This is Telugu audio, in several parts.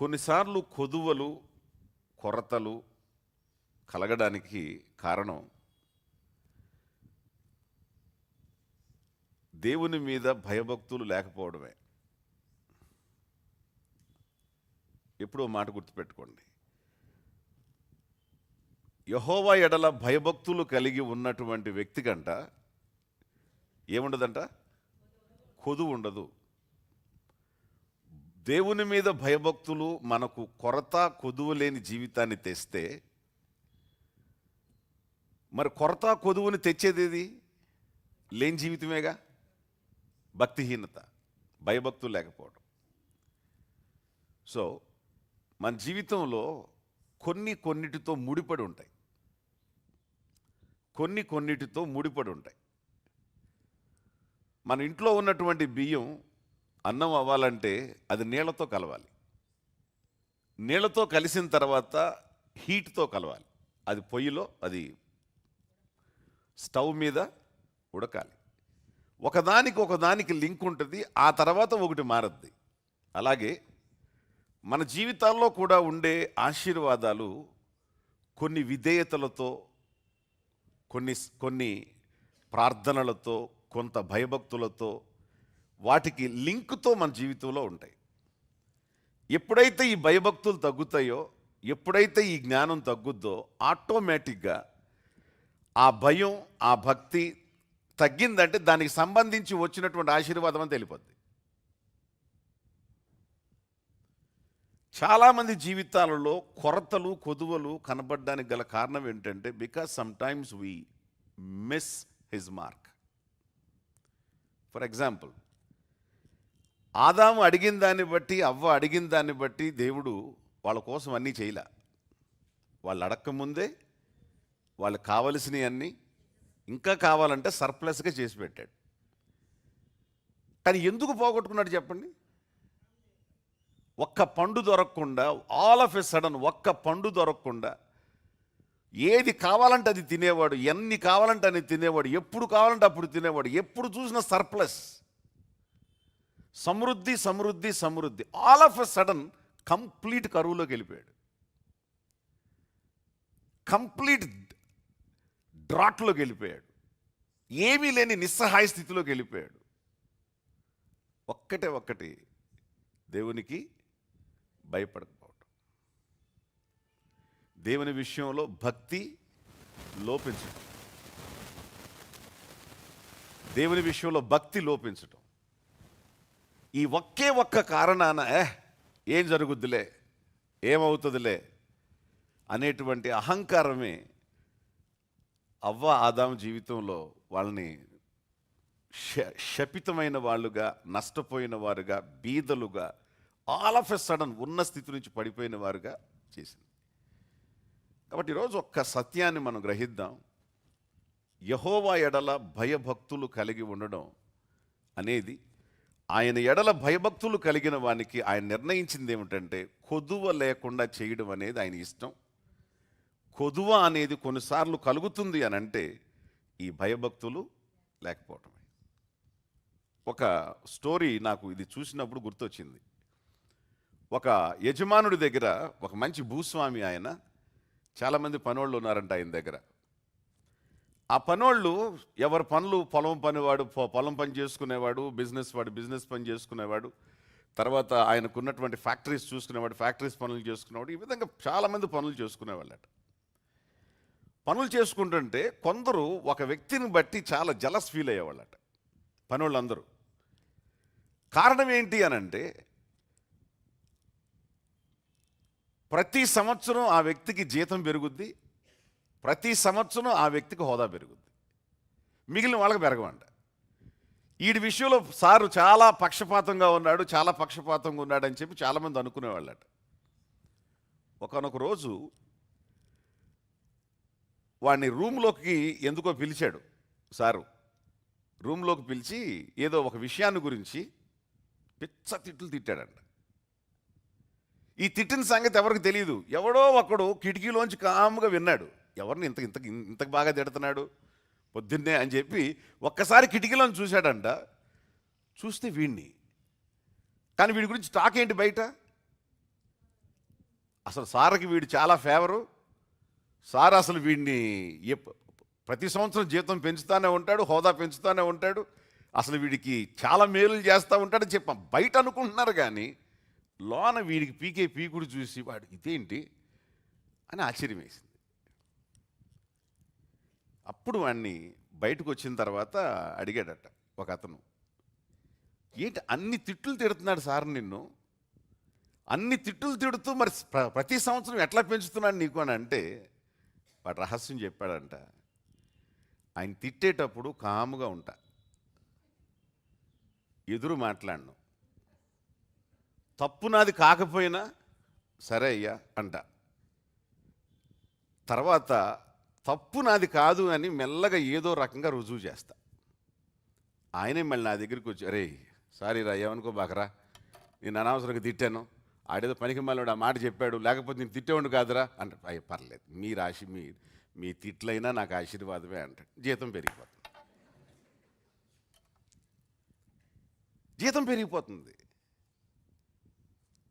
కొన్నిసార్లు కొదువలు కొరతలు కలగడానికి కారణం దేవుని మీద భయభక్తులు లేకపోవడమే. ఎప్పుడో మాట గుర్తుపెట్టుకోండి. యహోవా ఎడల భయభక్తులు కలిగి ఉన్నటువంటి వ్యక్తి కంట ఏముండదంట? కొదువు ఉండదు. దేవుని మీద భయభక్తులు మనకు కొరత కొదువు లేని జీవితాన్ని తెస్తే మరి కొరత కొదువుని తెచ్చేది ఏది? లేని జీవితమేగా? భక్తిహీనత భయభక్తులు లేకపోవడం. సో మన జీవితంలో కొన్ని కొన్నిటితో ముడిపడి ఉంటాయి. కొన్ని కొన్నిటితో ముడిపడి ఉంటాయి. మన ఇంట్లో ఉన్నటువంటి బియ్యం అన్నం అవ్వాలంటే అది నీళ్ళతో కలవాలి. నీళ్ళతో కలిసిన తర్వాత హీట్తో కలవాలి. అది పొయ్యిలో అది స్టవ్ మీద ఉడకాలి. ఒకదానికి ఒకదానికి లింక్ ఉంటుంది ఆ తర్వాత ఒకటి మారద్ది. అలాగే మన జీవితాల్లో కూడా ఉండే ఆశీర్వాదాలు కొన్ని విధేయతలతో కొన్ని కొన్ని ప్రార్థనలతో కొంత భయభక్తులతో వాటికి లింక్తో మన జీవితంలో ఉంటాయి. ఎప్పుడైతే ఈ భయభక్తులు తగ్గుతాయో ఎప్పుడైతే ఈ జ్ఞానం తగ్గుద్దో ఆటోమేటిక్గా ఆ భయం ఆ భక్తి తగ్గిందంటే దానికి సంబంధించి వచ్చినటువంటి ఆశీర్వాదం అని తెలిపోద్ది. చాలామంది జీవితాలలో కొరతలు కొదువలు కనబడడానికి గల కారణం ఏంటంటే because sometimes we miss his mark for example ఆదాము అడిగిన దాన్ని బట్టి అవ్వ అడిగిన దాన్ని బట్టి దేవుడు వాళ్ళ కోసం అన్నీ చేయలే. వాళ్ళు అడక్కముందే వాళ్ళకి కావలసినవి అన్నీ ఇంకా కావాలంటే సర్ప్లస్గా చేసి పెట్టాడు. కానీ ఎందుకు పోగొట్టుకున్నాడు చెప్పండి? ఒక్క పండు దొరకకుండా ఆల్ ఆఫ్ ఎ సడన్ ఒక్క పండు దొరకకుండా ఏది కావాలంటే అది తినేవాడు ఎన్ని కావాలంటే అని తినేవాడు ఎప్పుడు కావాలంటే అప్పుడు తినేవాడు ఎప్పుడు చూసినా సర్ప్లస్. సమృద్ధి సమృద్ధి సమృద్ధి. All of a sudden complete కరువులోకి వెళ్ళిపోయాడు. కంప్లీట్ డ్రాట్లోకి వెళ్ళిపోయాడు. ఏమీ లేని నిస్సహాయ స్థితిలోకి వెళ్ళిపోయాడు. ఒక్కటే ఒక్కటి దేవునికి భయపడకపోవటం దేవుని విషయంలో భక్తి లోపించటం. దేవుని విషయంలో భక్తి లోపించటం. ఈ ఒకే ఒక్క కారణాన "ఏ, ఏం జరుగుద్దిలే ఏమవుతుందిలే అనేటువంటి అహంకారమే అవ్వ ఆదాము జీవితంలో వాళ్ళని శ- శపితమైన వాళ్ళుగా నష్టపోయిన వారుగా బీదలుగా ఆల్ ఆఫ్ ఎ సడన్ ఉన్న స్థితి నుంచి పడిపోయిన వారుగా చేసింది. కాబట్టి ఈరోజు ఒక్క సత్యాన్ని మనం గ్రహిద్దాం. యహోవా ఎడల భయభక్తులు కలిగి ఉండడం అనేది ఆయన ఎడల భయభక్తులు కలిగిన వానికి ఆయన నిర్ణయించింది ఏమిటంటే కొదువ లేకుండా చేయడం అనేది ఆయన ఇష్టం. కొదువ అనేది కొన్నిసార్లు కలుగుతుంది అని అంటే ఈ భయభక్తులు లేకపోవటమే. ఒక స్టోరీ నాకు ఇది చూసినప్పుడు గుర్తొచ్చింది. ఒక యజమానుడి దగ్గర ఒక మంచి భూస్వామి ఆయన చాలామంది పనోళ్ళు ఉన్నారంట ఆయన దగ్గర. ఆ పనోళ్ళు ఎవరి పనులు పొలం పనివాడు పొ- పొలం పని చేసుకునేవాడు బిజినెస్ వాడు బిజినెస్ పని చేసుకునేవాడు తర్వాత ఆయనకున్నటువంటి ఫ్యాక్టరీస్ చూసుకునేవాడు ఫ్యాక్టరీస్ పనులు చేసుకునేవాడు ఈ విధంగా చాలామంది పనులు చేసుకునేవాళ్ళట. పనులు చేసుకుంటుంటే కొందరు ఒక వ్యక్తిని బట్టి చాలా జలస్ ఫీల్ అయ్యేవాళ్ళట పనులందరూ కారణం ఏంటి అని అంటే ప్రతి సంవత్సరం ఆ వ్యక్తికి జీతం పెరుగుద్ది ప్రతి సంవత్సరం ఆ వ్యక్తికి హోదా పెరుగుద్ది. మిగిలిన వాళ్ళకి పెరగమంట. వీడి విషయంలో సారు చాలా పక్షపాతంగా ఉన్నాడు చాలా పక్షపాతంగా ఉన్నాడు అని చెప్పి చాలామంది అనుకునేవాళ్ళట. ఒకనొక రోజు వాడిని రూమ్లోకి ఎందుకో పిలిచాడు సారు. రూమ్లోకి పిలిచి ఏదో ఒక విషయాన్ని గురించి పిచ్చ తిట్లు తిట్టాడంట. ఈ తిట్టిన సంగతి ఎవరికి తెలియదు ఎవడో ఒకడు కిటికీలోంచి కాముగా విన్నాడు. ఎవరిని ఇంత ఇంత ఇంతకు బాగా తిడుతున్నాడు? పొద్దున్నే అని చెప్పి ఒక్కసారి కిటికీలను చూశాడంట. చూస్తే వీడిని కానీ వీడి గురించి టాక్ ఏంటి బయట? అసలు సార్కి వీడు చాలా ఫేవరు. సార్ అసలు వీడిని ప్రతి సంవత్సరం జీతం పెంచుతూనే ఉంటాడు హోదా పెంచుతూనే ఉంటాడు. అసలు వీడికి చాలా మేలులు చేస్తూ ఉంటాడని చెప్పాం బయట అనుకుంటున్నారు కానీ లోన వీడికి పీకే పీకుడు చూసి వాడు ఇదేంటి? అని ఆశ్చర్యం వేసింది అప్పుడు వాడిని బయటకు వచ్చిన తర్వాత అడిగాడట ఒక అతను ఏంటి అన్ని తిట్లు తిడుతున్నాడు సార్ నిన్ను? అన్ని తిట్టులు తిడుతూ మరి ప్ర- ప్రతి సంవత్సరం ఎట్లా పెంచుతున్నాడు నీకు? అని అంటే వాడు రహస్యం చెప్పాడంట. ఆయన తిట్టేటప్పుడు కాముగా ఉంటా. ఎదురు మాట్లాడను. తప్పు నాది కాకపోయినా సరే అయ్యా అంట. తర్వాత తప్పు నాది కాదు అని మెల్లగా ఏదో రకంగా రుజువు చేస్తా. ఆయనే మళ్ళీ నా దగ్గరికి వచ్చి అరే సారీ రా ఏమనుకో బాకరా నేను అనవసరంగా తిట్టాను. ఆడేదో పనికి మళ్ళీ ఆ మాట చెప్పాడు లేకపోతే నేను తిట్టేవాడు కాదురా అంటే అయ్య పర్లేదు మీ రాశి మీ మీ తిట్లైనా నాకు ఆశీర్వాదమే అంటాడు. జీతం పెరిగిపోతుంది. జీతం పెరిగిపోతుంది.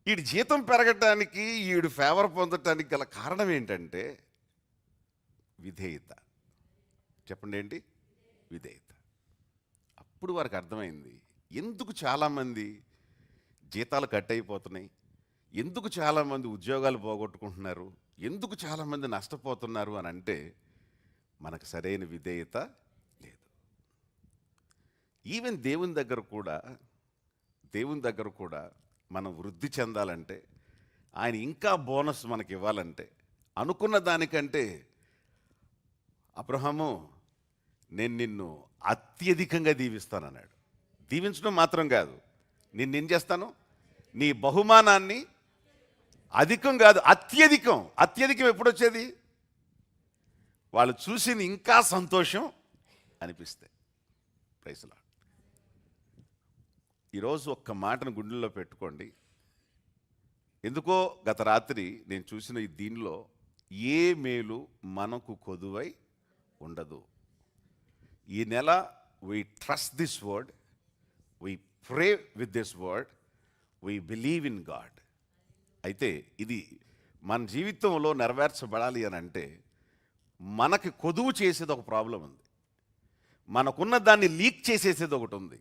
వీడి జీతం పెరగటానికి వీడు ఫేవర్ పొందటానికి గల కారణం ఏంటంటే విధేయత. చెప్పండి ఏంటి? విధేయత. అప్పుడు వారికి అర్థమైంది ఎందుకు చాలామంది జీతాలు కట్ అయిపోతున్నాయి ఎందుకు చాలామంది ఉద్యోగాలు పోగొట్టుకుంటున్నారు? ఎందుకు చాలామంది నష్టపోతున్నారు అని అంటే మనకు సరైన విధేయత లేదు. ఈవెన్ దేవుని దగ్గర కూడా దేవుని దగ్గర కూడా మనం వృద్ధి చెందాలంటే ఆయన ఇంకా బోనస్ మనకి ఇవ్వాలంటే అనుకున్న దానికంటే అబ్రహము నేను నిన్ను అత్యధికంగా దీవిస్తానన్నాడు. దీవించడం మాత్రం కాదు. నిన్నేం చేస్తాను? నీ బహుమానాన్ని అధికం కాదు అత్యధికం. అత్యధికం ఎప్పుడు వచ్చేది? వాళ్ళు చూసి ఇంకా సంతోషం అనిపిస్తే. ప్రైస్లా ఈరోజు ఒక్క మాటను గుండెల్లో పెట్టుకోండి. ఎందుకో గత రాత్రి నేను చూసిన ఈ దీనిలో ఏ మేలు మనకు కొదువై ఉండదు. ఈ నెల we trust this word we pray with this word we believe in God అయితే ఇది మన జీవితంలో నెరవేర్చబడాలి అని అంటే మనకి కొదువు చేసేది ఒక ప్రాబ్లం ఉంది. మనకున్న దాన్ని లీక్ చేసేసేది ఒకటి ఉంది.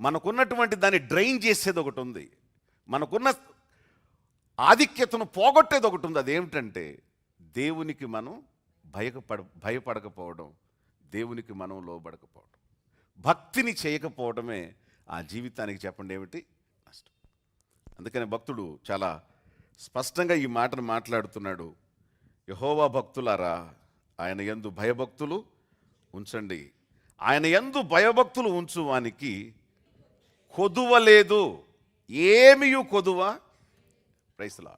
మనకున్నటువంటి దాన్ని డ్రైన్ చేసేది ఒకటి ఉంది. మనకున్న ఆధిక్యతను పోగొట్టేది ఒకటి ఉంది. అదేమిటంటే దేవునికి మనం భయపడ భయపడకపోవడం దేవునికి మనం లోబడకపోవడం. భక్తిని చేయకపోవడమే ఆ జీవితానికి చెప్పండి ఏమిటి? నష్టం. అందుకని భక్తుడు చాలా స్పష్టంగా ఈ మాటను మాట్లాడుతున్నాడు. యహోవా భక్తులారా ఆయన ఎందు భయభక్తులు ఉంచండి. ఆయన ఎందు భయభక్తులు ఉంచువానికి కొదువ లేదు. ఏమియు కొదువ? ప్రైస్లా